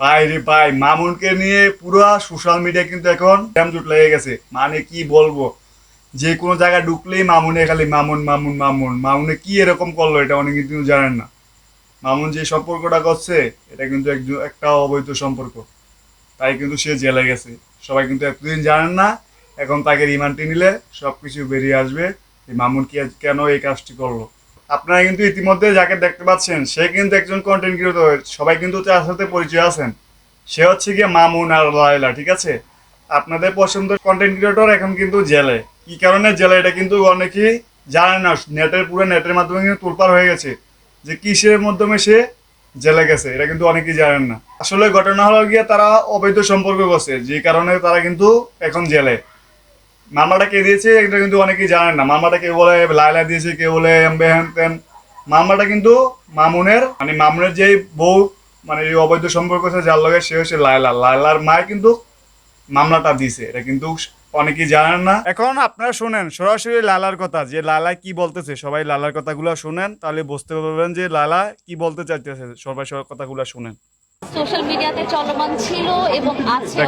ভাই রে ভাই, মামুনকে নিয়ে পুরো সোশ্যাল মিডিয়া কিন্তু এখন জুট লেগে গেছে। মানে কি বলব? যে কোনো জায়গায় ঢুকলেই মামুনে খালি মামুন মামুন মামুন। মামুনে কি এরকম করল এটা অনেক কিন্তু জানেন না। মামুন যে সম্পর্কটা করছে, এটা কিন্তু একজন একটা অবৈধ সম্পর্ক। তাই কিন্তু সে জেলে গেছে। সবাই কিন্তু এতদিন জানেন না, এখন তাকে রিমান্ডে নিলে সব কিছু বেরিয়ে আসবে। মামুন কি কেন এই কাজটি করল? আপনারা কিন্তু ইতিমধ্যে যাকে দেখতে পাচ্ছেন, সে কিন্তু একজন কন্টেন্ট ক্রিয়েটর সবাই কিন্তু তার সাথে পরিচয় আছেন। সে হচ্ছে গিয়ে মামুন আর লায়লা, ঠিক আছে? আপনাদের পছন্দের কন্টেন্ট ক্রিয়েটর এখন কিন্তু জেলে। কি কারণে জেলে? এটা কিন্তু অনেকেই জানে না। নেটের, পুরো নেটের মাধ্যমে কিন্তু তোলপার হয়ে গেছে যে কিসের মাধ্যমে সে জেলে গেছে, এটা কিন্তু অনেকেই জানেন না। আসলে ঘটনা হলো গিয়ে তারা অবৈধ সম্পর্ক করছে যে কারণে তারা কিন্তু এখন জেলে। মামলাটা কে দিয়েছে, এটা কিন্তু অনেকেই জানেন না। মামলাটা কে বলে লাইলা দিয়েছে, কে বলে হ্যান তেন। মামলাটা কিন্তু মামুনের মানে মামুনের যেই বউ মানে এই অবৈধ সম্পর্ক আছে, যার লগে সে হচ্ছে লাইলা লাইলার মায় কিন্তু মামলাটা দিছে, এটা কিন্তু অনেকেই জানেন না। এখন আপনারা শুনেন, সরাসরি লালার কথা, যে লালা কি বলতেছে, সবাই লালার কথাগুলো শুনেন, তাহলে বুঝতে পারবেন যে লালা কি বলতে চাইতেছে, সবাই সবার কথাগুলো শুনেন। সোশ্যাল মিডিয়াতে চলমান ছিল এবং আছে।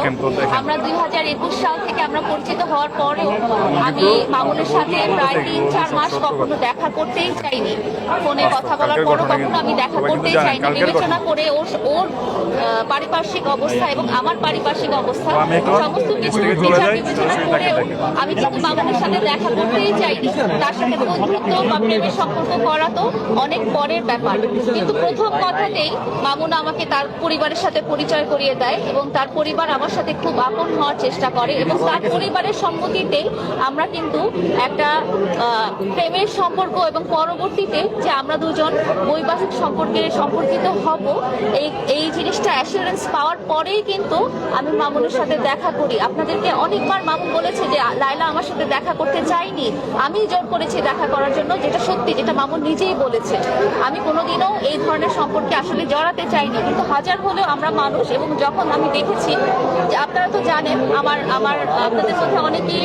আমরা দুই হাজার একুশ সাল থেকে আমরা পরিচিত হওয়ার পরেও আমি মামুনের সাথে প্রায় তিন চার মাস কখনো দেখা করতেই চাইনি। ফোনে কথা বলার পরও কখনো আমি দেখা করতেই চাইনি। বিবেচনা করে ওর ওর পারিপার্শ্বিক অবস্থা এবং আমার পারিপার্শ্বিক অবস্থা সমস্ত কিছু বিচার বিবেচনা করেও। আমি কিন্তু মামুনের সাথে দেখা করতেই চাইনি। তার সাথে বন্ধুত্ব বা প্রেমের সম্পর্ক করা তো অনেক পরের ব্যাপার। কিন্তু প্রথম কথাতেই মামুন আমাকে তার পরিবারের সাথে পরিচয় করিয়ে দেয় এবং তার পরিবার আমার সাথে খুব আপন হওয়ার চেষ্টা করে এবং তার পরিবারের সম্মতিতেই আমরা কিন্তু একটা প্রেমের সম্পর্ক এবং পরবর্তীতে যে আমরা দুজন বৈবাহিক সম্পর্কে সম্পর্কিত হব এই এই জিনিসটা অ্যাসুরেন্স পাওয়ার পরেই কিন্তু আমি মামুনের সাথে দেখা করি। আপনাদেরকে অনেকবার মামুন বলেছে যে লাইলা আমার সাথে দেখা করতে চাইনি আমি জোর করেছি দেখা করার জন্য যেটা সত্যি যেটা মামুন নিজেই বলেছে। আমি কোনোদিনও এই ধরনের সম্পর্কে আসলে জড়াতে চাইনি কিন্তু হাজার হলেও আমরা মানুষ এবং যখন আমি দেখেছি, যে আপনারা তো জানেন, আমার আমার, আপনাদের মধ্যে অনেকেই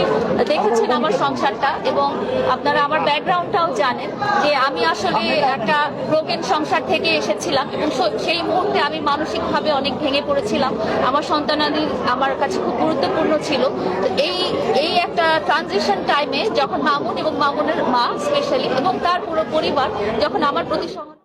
দেখেছেন আমার সংসারটা এবং আপনারা আমার ব্যাকগ্রাউন্ডটাও জানেন যে আমি আসলে একটা ব্রোকেন সংসার থেকে এসেছিলাম এবং সেই মুহূর্তে আমি মানসিকভাবে অনেক ভেঙে পড়েছিলাম। আমার সন্তানাদি আমার কাছে খুব গুরুত্বপূর্ণ ছিল। তো এই এই একটা ট্রানজিশন টাইমে যখন মামুন এবং মামুনের মা স্পেশালি এবং তার পুরো পরিবার যখন আমার প্রতি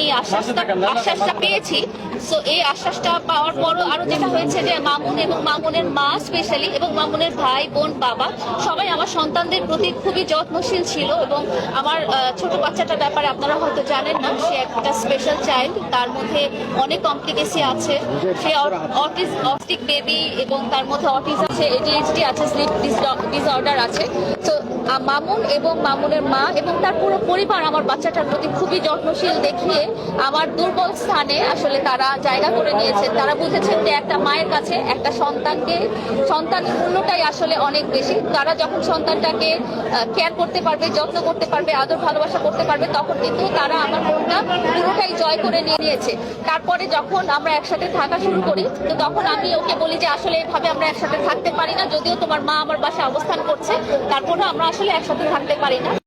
এই আশ্বাসটা আশ্বাসটা পেয়েছি। সো এই আশ্বাসটা পাওয়ার পরও আরও যেটা হয়েছে যে মামুন এবং মামুনের মা স্পেশালি এবং মামুনের ভাই বোন বাবা সবাই আমার সন্তানদের প্রতি খুবই যত্নশীল ছিল এবং আমার ছোট বাচ্চাটার ব্যাপারে আপনারা হয়তো জানেন না সে একটা স্পেশাল চাইল্ড তার মধ্যে অনেক কমপ্লিকেসি আছে। সে অটিস্টিক বেবি এবং তার মধ্যে অটিজম আছে এডিএইচডি আছে স্লিপ ডিসঅর্ডার আছে। তো মামুন এবং মামুনের মা এবং তার পুরো পরিবার আমার বাচ্চাটার প্রতি খুবই যত্নশীল দেখিয়ে আমার দুর্বল স্থানে আসলে তারা জায়গা করে নিয়েছেন। তারা বুঝেছেন যে একটা মায়ের কাছে একটা সন্তানকে সন্তানের মূল্যটাই আসলে অনেক বেশি। তারা যখন সন্তানটাকে কেয়ার করতে পারবে, যত্ন করতে পারবে, আদর ভালোবাসা করতে পারবে, তখন কিন্তু তারা আমার মনটা পুরোটাই জয় করে নিয়ে নিয়েছে। তারপরে যখন আমরা একসাথে থাকা শুরু করি, তো তখন আমি ওকে বলি যে, আসলে এভাবে আমরা একসাথে থাকতে পারি না। যদিও তোমার মা আমার বাসায় অবস্থান করছে তারপরে আমরা আসলে একসাথে থাকতে পারি না।